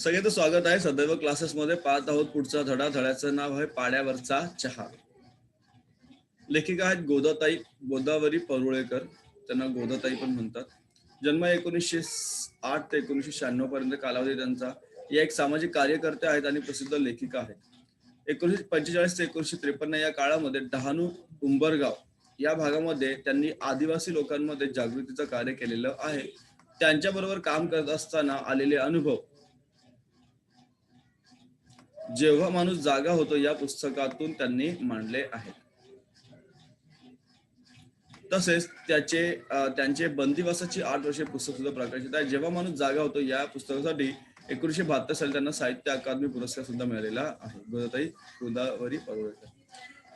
सगळ्यांचं स्वागत आहे. सदैव क्लासेस मध्ये पाहत आहोत पुढचा धडा. धड्याचं नाव आहे पाड्यावरचा चहा. लेखिका आहेत गोदाताई गोदावरी परुळेकर. त्यांना गोदाताई पण म्हणतात. जन्म एकोणीसशे आठ ते एकोणीसशे शहाण्णव पर्यंत कालावधी त्यांचा. या एक सामाजिक कार्यकर्ते आहेत आणि प्रसिद्ध लेखिका आहेत. एकोणीसशे पंचेचाळीस ते एकोणीसशे त्रेपन्न या काळामध्ये डहाणू उंबरगाव या भागामध्ये त्यांनी आदिवासी लोकांमध्ये जागृतीचं कार्य केलेलं आहे. त्यांच्याबरोबर काम करत असताना आलेले अनुभव जेव्हा माणूस जागा होतो या पुस्तकातून त्यांनी मांडले आहे तसेच त्याचे त्यांचे बंदिवासाची आठ वर्षे पुस्तक सुद्धा प्रकाशित आहे. जेव्हा माणूस जागा होतो या पुस्तकासाठी एकोणीसशे बहात्तर साली त्यांना साहित्य अकादमी पुरस्कार सुद्धा मिळालेला आहे. गोदाताई गोदावरी परुळेकर.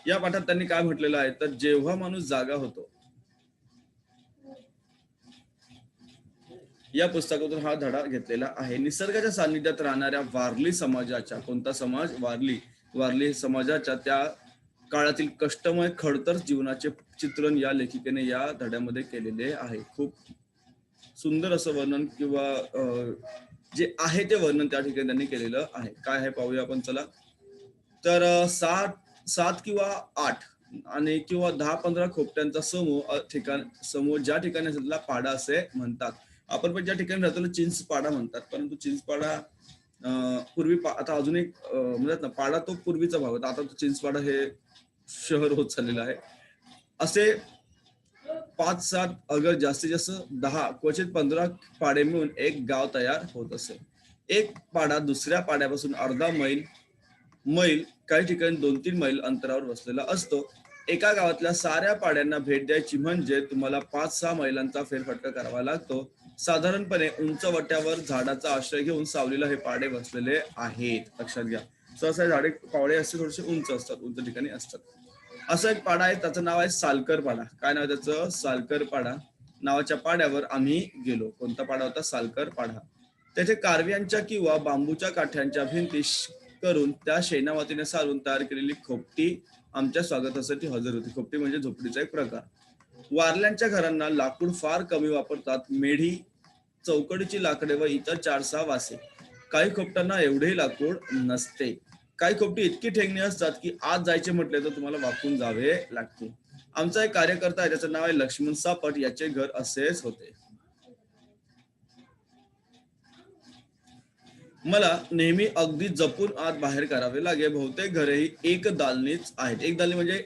या पाठात त्यांनी काय म्हटलेलं आहे? तर जेव्हा माणूस जागा होतो या पुस्तकातून हा धडा घेतलेला आहे. निसर्गाच्या सान्निध्यात राहणाऱ्या वारली समाजाच्या कोणता समाज? वारली वारली समाजाच्या त्या काळातील कष्टमय खडतर जीवनाचे चित्रण या लेखिकेने या धड्यामध्ये केलेले आहे. खूप सुंदर असं वर्णन किंवा जे आहे ते वर्णन त्या ठिकाणी त्यांनी केलेलं आहे. काय आहे पाहूया आपण चला. तर सात सात किंवा आठ आणि किंवा दहा पंधरा खोपट्यांचा समूह ठिकाण समूह ज्या ठिकाणी पाडा असे म्हणतात. आपण पण ज्या ठिकाणी राहतो चिंचपाडा म्हणतात. परंतु चिंचपाडा अं, पूर्वी आता अजून एक म्हणतात ना पाडा तो पूर्वीचा भाग होता. आता तो चिंचपाडा हे शहर होत चाललेलं आहे. असे पाच सात अगर जास्तीत जास्त दहा क्वचित पंधरा पाडे मिळून एक गाव तयार होत असे. एक पाडा दुसऱ्या पाड्यापासून अर्धा मैल मैल काही ठिकाणी दोन तीन मैल अंतरावर बसलेला असतो. एका गावातल्या साऱ्या पाड्यांना भेट द्यायची म्हणजे तुम्हाला पाच सहा मैलांचा फेरफटका करावा लागतो. साधारणपणे उंच वट्यावर झाडाचा आश्रय घेऊन सावलीला हे पाडे बसलेले आहेत. लक्षात घ्या. सहसा झाडे पावडे असे थोडेसे उंच असतात उंच ठिकाणी असतात. असं एक पाडा आहे त्याचं नाव आहे सालकर पाडा काय नाव त्याचं? सालकर पाडा नावाच्या पाड्यावर आम्ही गेलो. कोणता पाडा होता? सालकर पाडा त्याचे कारव्यांच्या किंवा बांबूच्या काठ्यांच्या भिंती करून त्या शेणामातीने सारून तयार केलेली खोपटी आमच्या स्वागतासाठी हजर होती. खोपटी म्हणजे झोपडीचा एक प्रकार. वारल्यांच्या घरांना लाकूड फार कमी वापरतात. मेढी चौकडीची लाकडे व इतर चार सहा वासे. काही खोपटांना एवढे लाकूड नसते. काही खोपटी इतकी ठेंगणी असतात की आज जायचे म्हटले तर तुम्हाला वाकून जावे लागते. आमचा एक कार्यकर्ता आहे त्याचं नाव आहे लक्ष्मण सापट. याचे घर असेच होते. मला नेहमी अगदी जपून आत बाहेर करावे लागे बहुतेक घरेही एक दालनीच आहेत. एक दालनी म्हणजे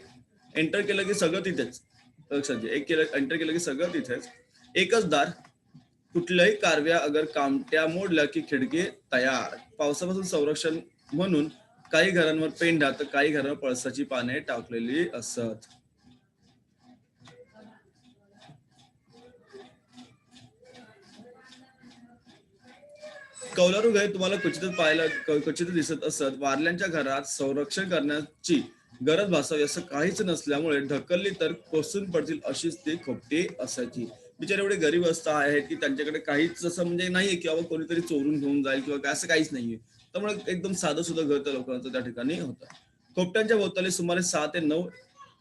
एंटर केलं की सगळं तिथेच. लक्षात एक केलं एंटर केलं की सगळं तिथेच. एकच दार. कुठल्याही कारव्या अगर कामट्या मोडल्या की खिडकी तयार. पावसापासून संरक्षण म्हणून काही घरांवर पेंढा तर काही घरांवर पळसाची पाने टाकलेली असत. कौलारू घर तुम्हाला क्वचितच पाहायला क्वचितच दिसत असत. वारल्यांच्या घरात संरक्षण करण्याची गरज भासावी असं काहीच नसल्यामुळे ढकलली तर कोसून पडतील अशीच ती खोपटी असायची. बिचारे एवढे गरीब अवस्था आहेत की त्यांच्याकडे काहीच असं म्हणजे नाहीये की बाबा कोणीतरी चोरून घेऊन जाईल किंवा काय असं काहीच नाहीये. त्यामुळे एकदम साधं सुद्धा घर त्या लोकांचं त्या ठिकाणी होतं. खोपट्यांच्या भोवताली सुमारे सहा ते नऊ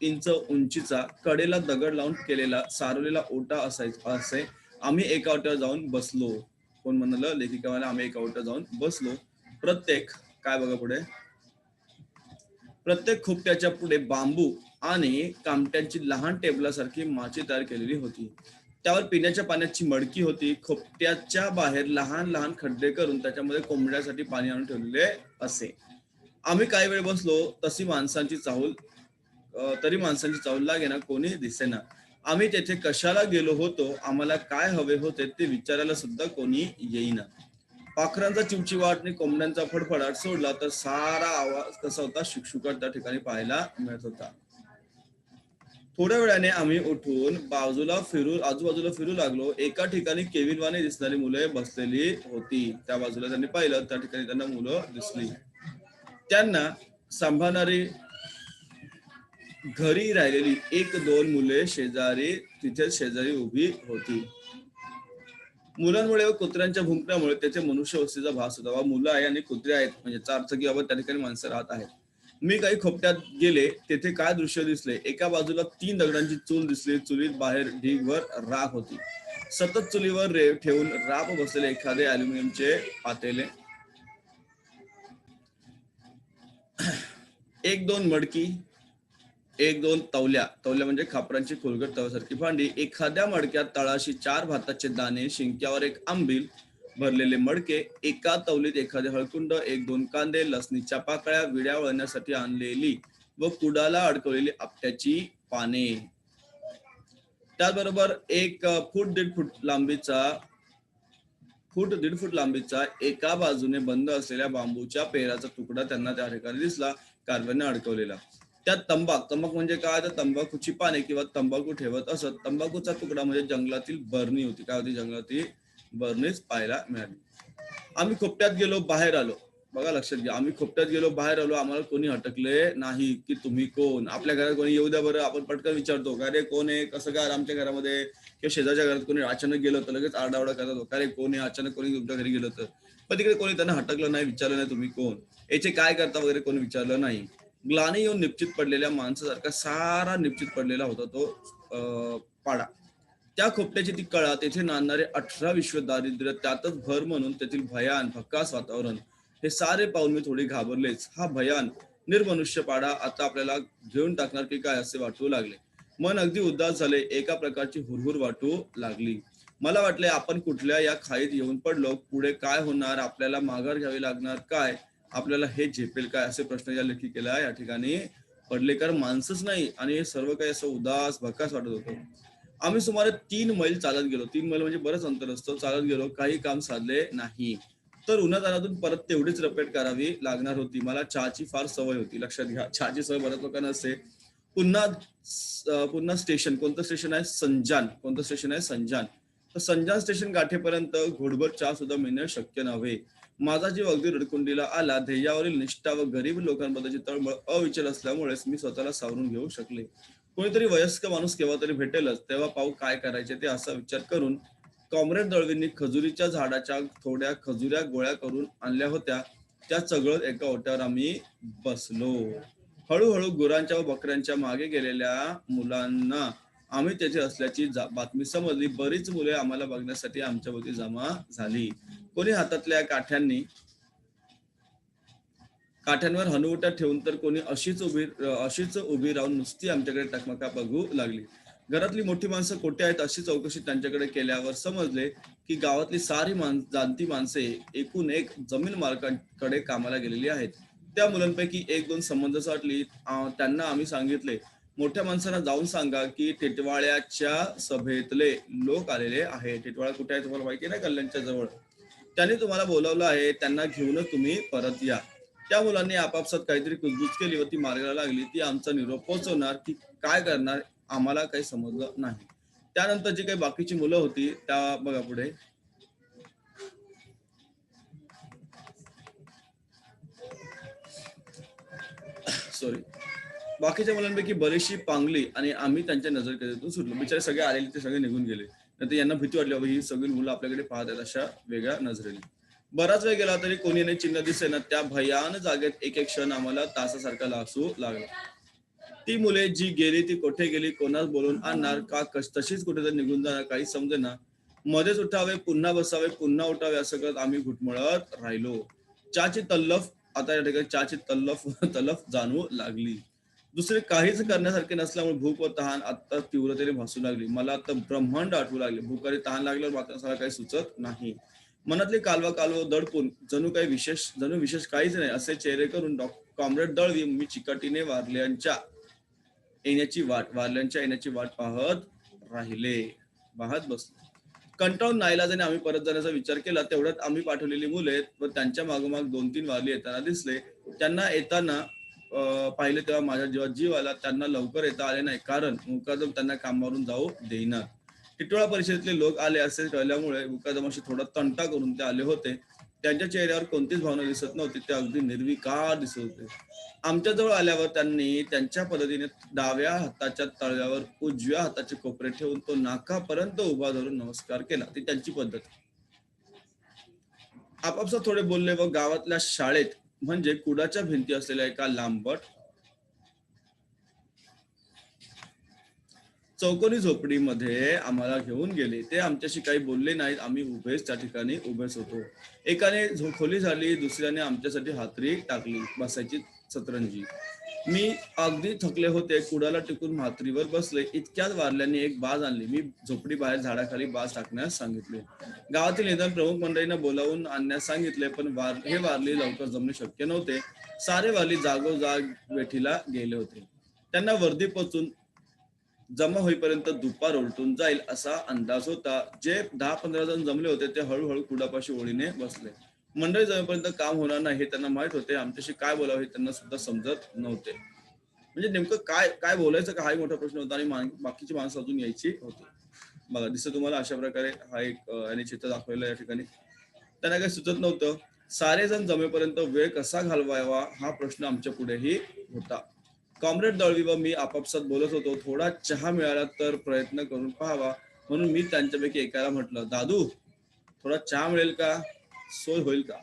इंच उंचीचा कडेला दगड लावून केलेला सारवलेला ओटा असायचा असे आम्ही एका ओट्यावर जाऊन बसलो. कोण म्हणाल? लेखिका मला आम्ही एका जाऊन बसलो. प्रत्येक काय बघा पुढे? प्रत्येक खोपट्याच्या पुढे बांबू आणि कामट्यांची लहान टेबलासारखी माची तयार केलेली होती. त्यावर पिण्याच्या पाण्याची मडकी होती. खोपट्याच्या बाहेर लहान लहान खड्डे करून त्याच्यामध्ये कोंबड्यासाठी पाणी आणून ठेवलेले असे. आम्ही काही वेळ बसलो तशी माणसांची चाहूल तरी माणसांची चाहूल लागेना कोणी दिसेना. आम्ही तेथे कशाला गेलो होतो आम्हाला काय हवे होते ते विचारायला सुद्धा कोणी येईना. पाखरांचा चिवचिवाट आणि कोंबड्यांचा फडफडाट सोडला तर सारा आवाज कसा होता शुकशुकाट त्या ठिकाणी पाहायला मिळत होता. थोड्या वेळाने आम्ही उठून बाजूला फिरू आजूबाजूला फिरू लागलो. एका ठिकाणी केविनवाने दिसणारी मुले बसलेली होती. त्या बाजूला त्यांनी पाहिलं त्या ठिकाणी त्यांना मुलं दिसली. त्यांना सांभाळणारी घरी राहिलेली एक दोन मुले शेजारी तिथे शेजारी उभी होती. मुलांमुळे व कुत्र्यांच्या भुंकण्यामुळे त्याचे मनुष्यवस्तीचा भास होता. वा मुलं आहे आणि कुत्रे आहेत म्हणजे चारचाकी बाबत त्या ठिकाणी माणसं राहत आहेत. मी काही खोपट्यात गेले तेथे काय दृश्य दिसले? एका बाजूला तीन दगडांची चूल दिसली चुलीत बाहेर ढीगभर राख होती. सतत चुलीवर रेव ठेवून राप बसलेले एखादे अल्युमिनियमचे पातेले. एक दोन मडकी एक दोन तवल्या. तवल्या म्हणजे खापरांची खोलगट तव्यासारखी भांडी. एखाद्या मडक्यात तळाशी चार भाताचे दाणे शिंक्यावर एक आंबील भरलेले मडके एका तवलीत एखादे हळकुंड एक दोन कांदे लसणीच्या पाकळ्या विड्या वळण्यासाठी आणलेली व कुडाला अडकवलेली आपट्याची पाने. त्याचबरोबर एक फूट दीड फूट लांबीचा फूट दीड फूट लांबीचा एका बाजूने बंद असलेल्या बांबूच्या पेराचा तुकडा त्यांना त्या ठिकाणी दिसला. कारव्याने अडकवलेला. त्यात तंबाख तंबाख म्हणजे काय? तर तंबाखूची पाने किंवा तंबाखू ठेवत असत. तंबाखूचा तुकडा म्हणजे जंगलातील बरणी होती. काय होती? जंगलातील बरणीच पाहायला मिळाली. आम्ही खोपट्यात गेलो बाहेर आलो. बघा लक्षात घ्या. आम्ही खोपट्यात गेलो बाहेर आलो. आम्हाला कोणी अटकले नाही की तुम्ही कोण? आपल्या घरात कोणी येऊ द्या बरं. आपण पटकन विचारतो का रे कोण आहे? कसं काय आमच्या घरामध्ये? किंवा शेजारच्या घरात कोणी अचानक गेलं तर लगेच आरडाओरडा करत का रे कोण आहे? अचानक कोणी तुमच्या घरी गेलं तर? पण तिकडे कोणी त्यांना हटकलं नाही विचारलं नाही तुम्ही कोण? याचे काय करता वगैरे कोणी विचारलं नाही. ग्लानी येऊन निश्चित पडलेल्या माणसासारखा सारा निश्चित पडलेला होता तो पाडा. त्या खोपट्याची ती कळा तेथे नांदणारे अठरा विश्व दारिद्र्य त्यातच भर म्हणून तेथील भयान भक्कास वातावरण हे सारे पाहून मी थोडे घाबरलेच. हा भयान निर्मनुष्य पाडा आता आपल्याला घेऊन टाकणार की काय असे वाटू लागले. मन अगदी उदास झाले एका प्रकारची हुरहुर वाटू लागली. मला वाटले आपण कुठल्या या खाईत येऊन पडलो पुढे काय होणार आपल्याला माघार घ्यावी लागणार काय? आपल्याला हे झेपेल काय असे प्रश्न या लेखिकेला या ठिकाणी पडले कारण माणसंच नाही आणि हे सर्व काही असं उदास भकास वाटत होतं. आम्ही सुमारे तीन मैल चालत गेलो. तीन मैल म्हणजे बरंच अंतर असतं. चालत गेलो काही काम साधले नाही. तर उन्हातानातून परत तेवढीच रपेट करावी लागणार होती. मला चहाची फार सवय होती. लक्षात घ्या चहाची सवय बऱ्याच लोकांना असते. पुन्हा पुन्हा स्टेशन. कोणतं स्टेशन आहे? संजान. कोणतं स्टेशन आहे? संजान. तर संजान स्टेशन गाठेपर्यंत घोडभर चहा सुद्धा मिळणं शक्य नव्हे. माझा जीव अगदी रडकुंडीला आला. ध्येयावरील निष्ठा व गरीब लोकांबद्दलची तळमळ अविचल असल्यामुळेच मी स्वतःला सावरून घेऊ शकले. कोणीतरी वयस्क माणूस केव्हा तरी भेटेलच तेव्हा पाहू काय करायचे ते असा विचार करून कॉम्रेड दळवींनी खजुरीच्या झाडाच्या थोड्या खजुऱ्या गोळ्या करून आणल्या होत्या. त्या चगळत एका ओट्यावर आम्ही बसलो. हळूहळू गुरांच्या व बकऱ्यांच्या मागे गेलेल्या मुलांना आम्ही तेथे असल्याची बातमी समजली. बरीच मुले आम्हाला बघण्यासाठी आमच्या भोवती जमा झाली. कोणी हातातल्या काठ्यांनी काठ्यांवर हनुवटा ठेवून तर कोणी अशीच उभी अशीच उभी राहून नुसती आमच्याकडे टकमका बघू लागली. घरातली मोठी माणसं कोठे आहेत अशी चौकशी त्यांच्याकडे केल्यावर समजले की गावातली सारी मान जाणती माणसे एकूण एक जमीन मालकांकडे कामाला गेलेली आहेत. त्या मुलांपैकी एक दोन संबंध साठली त्यांना आम्ही सांगितले मोठ्या माणसांना जाऊन सांगा की टिटवाळ्याच्या सभेतले लोक आलेले आहे टिटवाळा कुठे आहे तुम्हाला माहिती आहे ना कल्याणच्या जवळ? त्यांनी तुम्हाला बोलावलं आहे त्यांना घेऊनच तुम्ही परत या. त्या मुलांनी आपापसात काहीतरी कुजबूज केली व ती मार्गाला लागली. ती आमचा निरोप पोहोचवणार की काय करणार आम्हाला काही समजलं नाही. त्यानंतर जी काही बाकीची मुलं होती त्या बघा पुढे. सॉरी बाकीच्या मुलांपैकी बरीचशी पांगली आणि आम्ही त्यांच्या नजरकेतून सुटलो. बिचारे सगळे आलेले ते सगळे निघून गेले. नंतर यांना भीती वाटली बाबा ही सगळी मुलं आपल्याकडे पाहत आहेत अशा वेगळ्या नजरेने. बराच वेळ गेला तरी कोणी नाही चिन्ह दिसेना त्या भयान जागेत एक एक क्षण आम्हाला तासासारखा लागसू लागला. ती मुले जी गेली ती कुठे गेली कोणास बोलून आणणार का कश तशीच कुठेतरी निघून जाणार काही समजेना. मध्येच उठावे पुन्हा बसावे पुन्हा उठावे असं करत आम्ही घुटमळत राहिलो. चाची तल्लफ आता या ठिकाणी चाची तल्लफ तलफ जाणवू लागली. दुसरे काहीच करण्यासारखे नसल्यामुळे भूक व तहान आता तीव्रतेने भासू लागली. मला आता ब्रह्मांड आठवू लागले. भूक आणि तहान लागल्यावर मात्र मला काही सुचत नाही. मनातले कालवा कालवा दडपून जणू काही विशेष जणू विशेष काहीच नाही असे चेहरे करून कॉम्रेड दळवी मी चिकाटीने वारल्यांच्या येण्याची वाट वारल्यांच्या येण्याची वाट पाहत राहिले. पाहत बसले. कंटाळून नाईलाजाने आम्ही परत जाण्याचा विचार केला. तेवढ्यात आम्ही पाठवलेली मुले व त्यांच्या मागोमाग दोन तीन वारली येताना दिसले. त्यांना येताना पाहिले तेव्हा माझ्या जेव्हा जीव आला त्यांना लवकर येता आले नाही कारण मुकादम त्यांना कामावरून जाऊ देईना. टिटोळा परिषदेतले लोक आले असे कळल्यामुळे मुकादमाशी थोडा तंटा करून ते आले होते. त्यांच्या चेहऱ्यावर कोणतीच भावना दिसत नव्हती ते अगदी निर्विकार दिसत होते. आमच्या जवळ आल्यावर त्यांनी त्यांच्या पद्धतीने डाव्या हाताच्या तळव्यावर उजव्या हाताचे कोपरे ठेवून तो नाकापर्यंत उभा धरून नमस्कार केला. ती त्यांची पद्धत. आपापसात थोडे बोलले व गावातल्या शाळेत म्हणजे कुडाच्या भिंती असलेल्या एका लांबट चौकोनी झोपडीमध्ये आम्हाला घेऊन गेले. ते आमच्याशी काही बोलले नाहीत. आम्ही उभेच त्या ठिकाणी उभेच होतो. एकाने खोली झाली दुसऱ्याने आमच्यासाठी हातरी टाकली. बसायची सतरंजी. मी अगदी थकले होते कुडाला टिकून म्हात्रीवर बसले. इतक्यात वारल्याने एक बाज आणली. मी झोपडी बाहेर झाडाखाली बाज टाकण्यास सांगितले. गावातील निदान प्रमुख मंडळींना बोलावून आणण्यास सांगितले पण वार हे वारली लवकर जमणे शक्य नव्हते. सारे वारली जागोजाग वेठीला गेले होते. त्यांना वर्दी पोचून जमा होईपर्यंत दुपार उलटून जाईल असा अंदाज होता. जे दहा पंधरा जण जमले होते ते हळूहळू कुडापाशी ओळीने बसले. मंडळी जमेपर्यंत काम होणार नाही हे त्यांना माहीत होते आमच्याशी काय बोलावं हे त्यांना सुद्धा समजत नव्हते. म्हणजे नेमकं काय काय बोलायचं का हाही मोठा प्रश्न होता आणि बाकीची माणसं अजून यायची होती. बघा दिसत तुम्हाला अशा प्रकारे हा एक अं, याने चित्र दाखवलेलं या ठिकाणी. त्यांना काही सुचत नव्हतं सारे जण जमेपर्यंत वेळ कसा घालवावा हा प्रश्न आमच्या पुढेही होता. कॉम्रेड दळवी व मी आपापसात बोलत होतो थोडा चहा मिळाला तर प्रयत्न करून पाहावा. म्हणून मी त्यांच्यापैकी एकाला म्हटलं दादू थोडा चहा मिळेल का? सोय होईल का?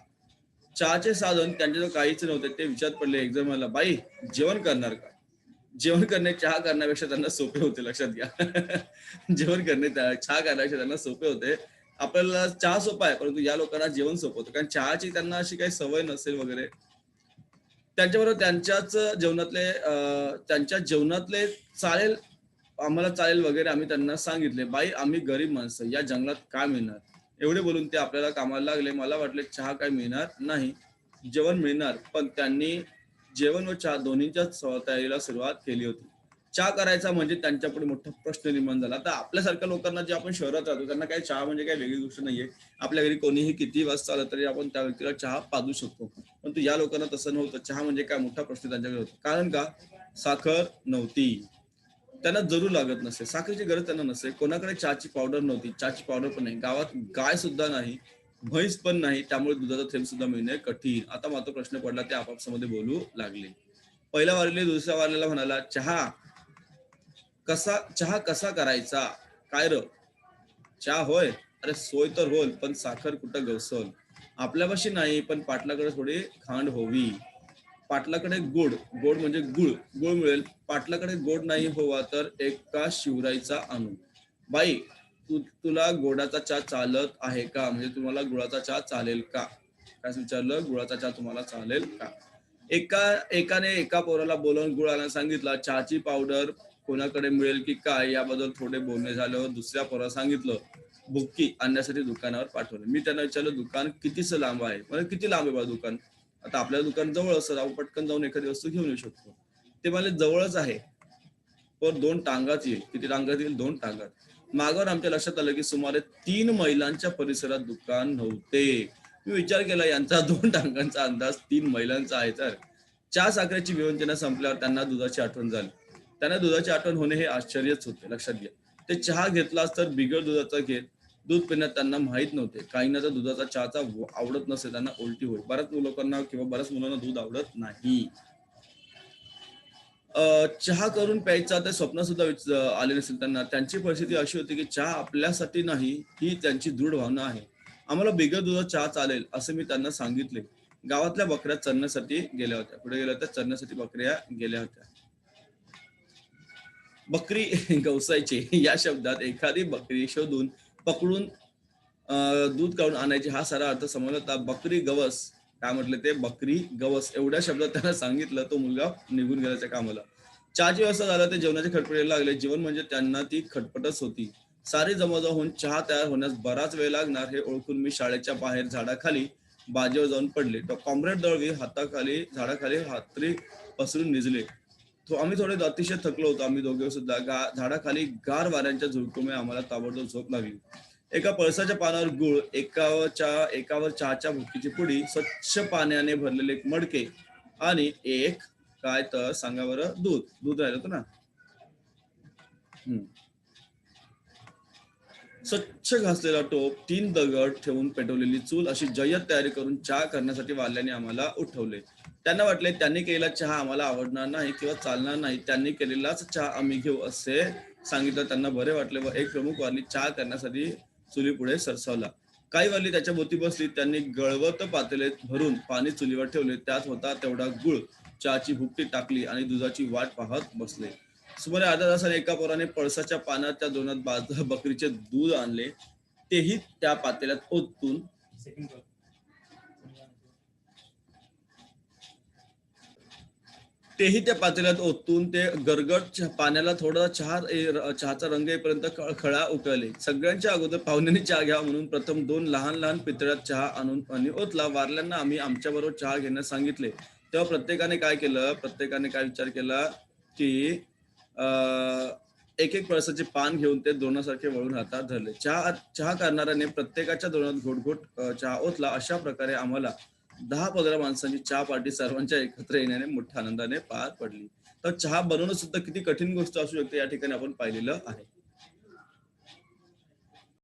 चहाचे साधन त्यांच्याजवळ काहीच नव्हते ते विचारत पडले एक्झामला मला बाई जेवण करणार का? जेवण करणे चहा करण्यापेक्षा त्यांना सोपे होते लक्षात घ्या. जेवण करणे चहा करण्यापेक्षा त्यांना सोपे होते. आपल्याला चहा सोपा आहे परंतु या लोकांना जेवण सोपं होतं. कारण चहाची त्यांना अशी काही सवय नसेल वगैरे. त्यांच्याबरोबर त्यांच्याच जेवणातले त्यांच्या जेवणातले चालेल आम्हाला चालेल वगैरे आम्ही त्यांना सांगितले. बाई आम्ही गरीब माणसं या जंगलात काय मिळणार? एवढे बोलून ते आपल्याला कामाला लागले. मला वाटले चहा काय मिळणार नाही जेवण मिळणार. पण त्यांनी जेवण व चहा दोन्हीच्याच तयारीला सुरुवात केली होती. चहा करायचा म्हणजे त्यांच्यापुढे मोठा प्रश्न निर्माण झाला. आता आपल्यासारख्या लोकांना जे आपण शहरात राहतो त्यांना काही चहा म्हणजे काही वेगळी गोष्ट नाहीये. आपल्या घरी कोणीही किती वाजता आलं तरी आपण त्या व्यक्तीला चहा पाजू शकतो. परंतु या लोकांना तसं नव्हतं. चहा म्हणजे काय मोठा प्रश्न त्यांच्याकडे होता. कारण का? साखर नव्हती. त्यांना जरूर लागत नसे साखरेची गरज त्यांना नसे कोणाकडे चहाची पावडर नव्हती चहाची पावडर पण नाही. गावात गाय सुद्धा नाही म्हैस पण नाही त्यामुळे दुधाचा थेंब सुद्धा मिळणे कठीण. आता मात्र प्रश्न पडला ते आपापसामध्ये बोलू लागले. पहिल्या वारले दुसऱ्या वारलेला म्हणाला चहा कसा चहा कसा करायचा? काय र? चहा होय? अरे सोय तर होल पण साखर कुठं गवसल? आपल्यापाशी नाही पण पाटलाकडे थोडी खांड होवी. पाटलाकडे गोड गोड म्हणजे गुळ गुळ मिळेल. पाटलाकडे गोड नाही होवा तर एका शिवराईचा आणू. बाई तू तुला गोडाचा चहा चालत आहे का? म्हणजे तुम्हाला गुळाचा चहा चालेल का? काय विचारलं गुळाचा चहा तुम्हाला चालेल का? एका एकाने एका पोराला बोलवून गुळ आणायला सांगितलं चहाची पावडर कोणाकडे मिळेल की काय? याबद्दल थोडे बोलणे झाल्यावर दुसऱ्या पोराला सांगितलं बुक्की आणण्यासाठी दुकानावर पाठवलं. मी त्यांना विचारलं दुकान कितीच लांब आहे? म्हणजे किती लांब आहे बा दुकान? आता आपल्या दुकान जवळ असतं आपण पटकन जाऊन एखादी वस्तू घेऊन येऊ शकतो. ते मला जवळच आहे. पण दोन टांगात येईल. किती टांगात येईल? दोन टांगात. मागावर आमच्या लक्षात आलं की सुमारे तीन महिलांच्या परिसरात दुकान नव्हते. मी विचार केला यांचा दोन टांगांचा अंदाज तीन महिलांचा आहे तर. चहा साखरेची विवंचना संपल्यावर त्यांना दुधाची आठवण झाली. त्यांना दुधाची आठवण होणे हे आश्चर्यच होते लक्षात घ्या. ते चहा घेतलास तर बिगर दुधाचा घेत दूध पिण्यात त्यांना माहीत नव्हते. काहींना तर दुधाचा चहाचा आवडत नसे त्यांना उलटी होईल. बऱ्याच लोकांना किंवा बऱ्याच मुलांना दूध आवडत नाही. चहा करून प्यायचा ते स्वप्न सुद्धा आले नसेल त्यांना. त्यांची परिस्थिती अशी होती की चहा आपल्यासाठी नाही ही त्यांची दृढ भावना आहे. आम्हाला बिगर दुधात चहा चालेल असे मी त्यांना सांगितले. गावातल्या बकऱ्या चरण्यासाठी गेल्या होत्या. पुढे गेल्या होत्या चरण्यासाठी बकऱ्या गेल्या होत्या. बकरी गवसायची या शब्दात एखादी बकरी शोधून पकडून दूध काढून आणायची. हा सारा अर्थ समजला. होता बकरी गवस काय म्हटलं ते? बकरी गवस. एवढ्या शब्दात त्यांना सांगितलं तो मुलगा निघून गेल्याच्या कामाला. चहाची व्यवस्था झाला ते जेवणाचे खटपट लागले. जीवन म्हणजे त्यांना ती खटपटच होती. सारे जमाजमा होऊन चहा तयार होण्यास बराच वेळ लागणार हे ओळखून मी शाळेच्या बाहेर झाडाखाली बाजेवर जाऊन पडले. तर कॉम्रेड दळवी हाताखाली झाडाखाली हातरी पसरून निजले. आम्ही थोडे अतिशय थकलो होतो. आम्ही दोघे सुद्धा. गा झाडाखाली गार वाऱ्यांच्या झुळकुमुळे आम्हाला ताबडतोब झोप लागली. एका पळसाच्या पानावर गुळ एकावरच्या एकावर चहाच्या भुकीची पुडी स्वच्छ पाण्याने भरलेले एक मडके आणि एक काय तर सांगा बरं दूध. दूध राहिलं होतं ना? हम्म. स्वच्छ घासलेला टोप तीन दगड ठेवून पेटवलेली चूल अशी जय्यत तयारी करून चहा करण्यासाठी वाल्याने आम्हाला उठवले. त्यांना वाटले त्यांनी केलेला चहा आम्हाला आवडणार नाही किंवा चालणार नाही. त्यांनी केलेलाच चहा आम्ही घेऊ असे सांगितलं. त्यांना बरे वाटले व एक प्रमुख वारली चहा करण्यासाठी चुली पुढे सरसावला. काही वारली त्याच्या भोवती बसली. त्यांनी गळवत पातेलेत भरून पाणी चुलीवर ठेवले. त्यात होता तेवढा गुळ. चहाची भुकटी टाकली आणि दुधाची वाट पाहत बसले. सुमारे अर्धा तासाने एका पोराने पळसाच्या पानात त्या दोनात बाज बकरीचे दूध आणले. तेही त्या पातेल्यात ओतून तेही त्या पातेल्यात ओतून ते गरगट पाण्याला थोडा चहा चहाचा रंग येईपर्यंत खळा उकळले. सगळ्यांच्या अगोदर पाहुण्यांनी चहा घ्या म्हणून प्रथम दोन लहान लहान पितळ्यात चहा आणून आणि ओतला. वारल्यांना आम्ही आमच्या बरोबर चहा घेण्यास सांगितले. तेव्हा प्रत्येकाने काय केलं? प्रत्येकाने काय विचार केला की अं, एक एक पळसाचे पान घेऊन ते दोनासारखे वळून हातात धरले. चहा चहा करणाऱ्याने प्रत्येकाच्या दोनात घोट घोट चहा ओतला अशा प्रकारे आम्हाला दहा पंधरा माणसांची चहा पार्टी सर्वांच्या एकत्र येण्याने मोठ्या आनंदाने पार पडली. तर चहा बनवणं सुद्धा किती कठीण गोष्ट असू शकते या ठिकाणी आपण पाहिलेलं आहे.